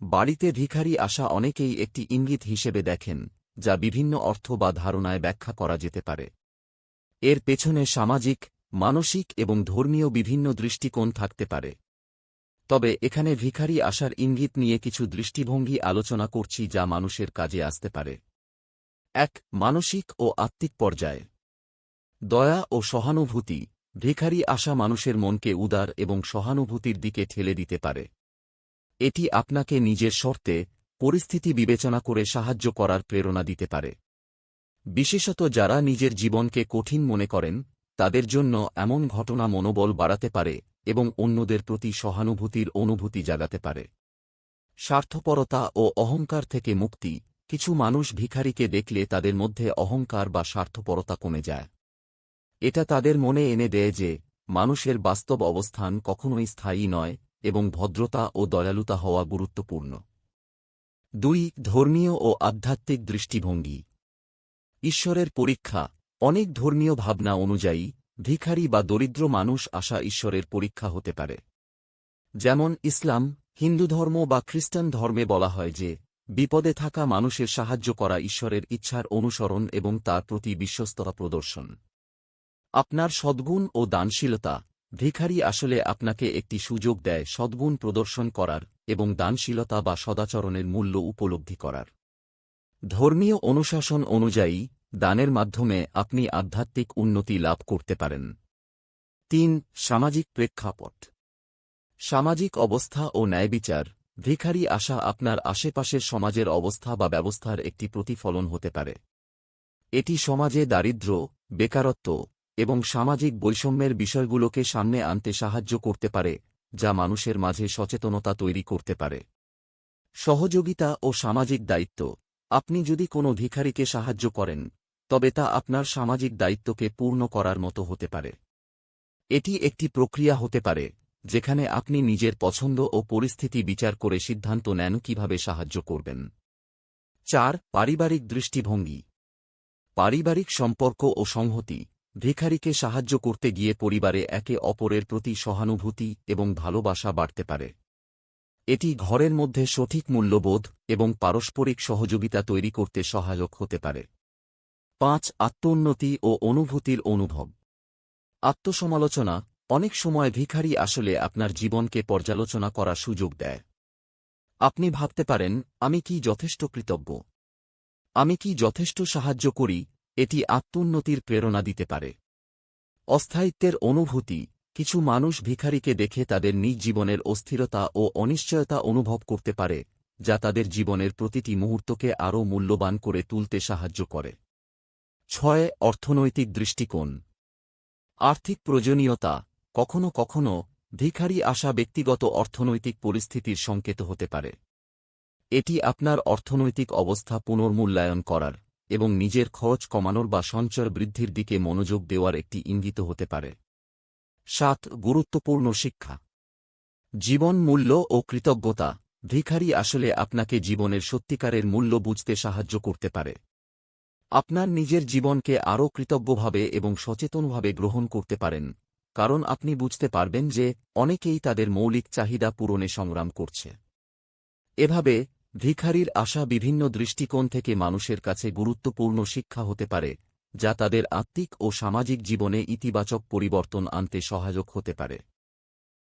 বাড়িতে ভিখারি আসা অনেকেই একটি ইঙ্গিত হিসেবে দেখেন, যা বিভিন্ন অর্থ বা ধারণায় ব্যাখ্যা করা যেতে পারে। এর পেছনে সামাজিক, মানসিক এবং ধর্মীয় বিভিন্ন দৃষ্টিকোণ থাকতে পারে। তবে এখানে ভিখারি আসার ইঙ্গিত নিয়ে কিছু দৃষ্টিভঙ্গি আলোচনা করছি যা মানুষের কাজে আসতে পারে। এক, মানসিক ও আত্মিক পর্যায়ে। দয়া ও সহানুভূতি। ভিখারি আসা মানুষের মনকে উদার এবং সহানুভূতির দিকে ঠেলে দিতে পারে। এটি আপনাকে নিজের শর্তে পরিস্থিতি বিবেচনা করে সাহায্য করার প্রেরণা দিতে পারে। বিশেষত যারা নিজের জীবনকে কঠিন মনে করেন, তাদের জন্য এমন ঘটনা মনোবল বাড়াতে পারে এবং অন্যদের প্রতি সহানুভূতির অনুভূতি জাগাতে পারে। স্বার্থপরতা ও অহংকার থেকে মুক্তি, কিছু মানুষ ভিখারিকে দেখলে তাদের মধ্যে অহংকার বা স্বার্থপরতা কমে যায়। এটা তাদের মনে এনে দেয় যে, মানুষের বাস্তব অবস্থান কখনোই স্থায়ী নয় এবং ভদ্রতা ও দয়ালুতা হওয়া গুরুত্বপূর্ণ। দুই, ধর্মীয় ও আধ্যাত্মিক দৃষ্টিভঙ্গি। ঈশ্বরের পরীক্ষা, অনেক ধর্মীয় ভাবনা অনুযায়ী, ভিখারি বা দরিদ্র মানুষ আসা ঈশ্বরের পরীক্ষা হতে পারে। যেমন ইসলাম, হিন্দু ধর্ম বা খ্রিস্টান ধর্মে বলা হয় যে, বিপদে থাকা মানুষের সাহায্য করা ঈশ্বরের ইচ্ছার অনুসরণ এবং তার প্রতি বিশ্বস্ততা প্রদর্শন। আপনার সদ্গুণ ও দানশীলতা ভিখারি আসলে আপনাকে একটি সুযোগ দেয় সদ্গুণ প্রদর্শন করার এবং দানশীলতা বা সদাচরণের মূল্য উপলব্ধি করার। ধর্মীয় অনুশাসন অনুযায়ী, দানের মাধ্যমে আপনি আধ্যাত্মিক উন্নতি লাভ করতে পারেন। তিন, সামাজিক প্রেক্ষাপট। সামাজিক অবস্থা ও ন্যায়বিচার, ভিখারি আসা আপনার আশেপাশের সমাজের অবস্থা বা ব্যবস্থার একটি প্রতিফলন হতে পারে। এটি সমাজে দারিদ্র্য, বেকারত্ব এবং সামাজিক বৈষম্যের বিষয়গুলোকে সামনে আনতে সাহায্য করতে পারে, যা মানুষের মাঝে সচেতনতা তৈরি করতে পারে। সহযোগিতা ও সামাজিক দায়িত্ব। আপনি যদি কোনো ভিখারিকে সাহায্য করেন, তবে তা আপনার সামাজিক দায়িত্বকে পূর্ণ করার মতো হতে পারে। এটি একটি প্রক্রিয়া হতে পারে, যেখানে আপনি নিজের পছন্দ ও পরিস্থিতি বিচার করে সিদ্ধান্ত নেন কীভাবে সাহায্য করবেন। চার, পারিবারিক দৃষ্টিভঙ্গি। পারিবারিক সম্পর্ক ও সংহতি। ভিখারিকে সাহায্য করতে গিয়ে পরিবারে একে অপরের প্রতি সহানুভূতি এবং ভালোবাসা বাড়তে পারে। এটি ঘরের মধ্যে সঠিক মূল্যবোধ এবং পারস্পরিক সহযোগিতা তৈরি করতে সহায়ক হতে পারে। পাঁচ, আত্মোন্নতি ও অনুভূতির অনুভব। আত্মসমালোচনা অনেক সময় ভিখারি আসলে আপনার জীবনকে পর্যালোচনা করার সুযোগ দেয়। আপনি ভাবতে পারেন, আমি কি যথেষ্ট কৃতজ্ঞ? আমি কি যথেষ্ট সাহায্য করি? এটি আত্মোন্নতির প্রেরণা দিতে পারে। অস্থায়িত্বের অনুভূতি, কিছু মানুষ ভিখারিকে দেখে তাদের নিজ জীবনের অস্থিরতা ও অনিশ্চয়তা অনুভব করতে পারে, যা তাদের জীবনের প্রতিটি মুহূর্তকে আরও মূল্যবান করে তুলতে সাহায্য করে। ছয়, অর্থনৈতিক দৃষ্টিকোণ। আর্থিক প্রয়োজনীয়তা, কখনো কখনো ভিখারি আসা ব্যক্তিগত অর্থনৈতিক পরিস্থিতির সংকেত হতে পারে। এটি আপনার অর্থনৈতিক অবস্থা পুনর্মূল্যায়ন করার এবং নিজের খরচ কমানোর বা সঞ্চয় বৃদ্ধির দিকে মনোযোগ দেওয়ার একটি ইঙ্গিত হতে পারে। সাত, গুরুত্বপূর্ণ শিক্ষা। জীবন মূল্য ও কৃতজ্ঞতা, ভিখারি আসলে আপনাকে জীবনের সত্যিকারের মূল্য বুঝতে সাহায্য করতে পারে। আপনার নিজের জীবনকে আরও কৃতজ্ঞভাবে এবং সচেতনভাবে গ্রহণ করতে পারেন, কারণ আপনি বুঝতে পারবেন যে অনেকেই তাদের মৌলিক চাহিদা পূরণে সংগ্রাম করছে। এভাবে ভিখারির আশা বিভিন্ন দৃষ্টিকোণ থেকে মানুষের কাছে গুরুত্বপূর্ণ শিক্ষা হতে পারে, যা তাদের আত্মিক ও সামাজিক জীবনে ইতিবাচক পরিবর্তন আনতে সহায়ক হতে পারে।